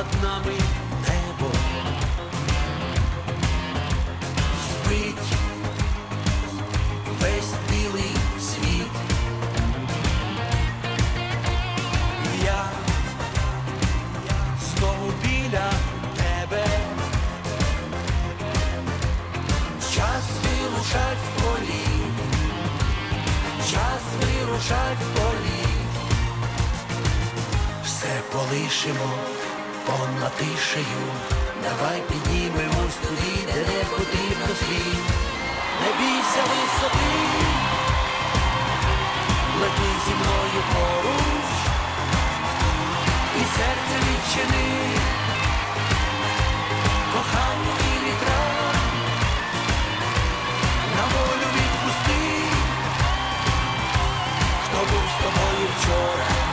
над нами небо. Спить весь білий світ. Я знову біля тебе. Час вирушать в полі, час вирушать в полі. Все полишимо понад тишею, давай піднімемось туди, де не потрібно слів. Не бійся висоти, лети зі мною поруч, і серце відчини, кохання і вітра, на волю відпусти, хто був з тобою вчора.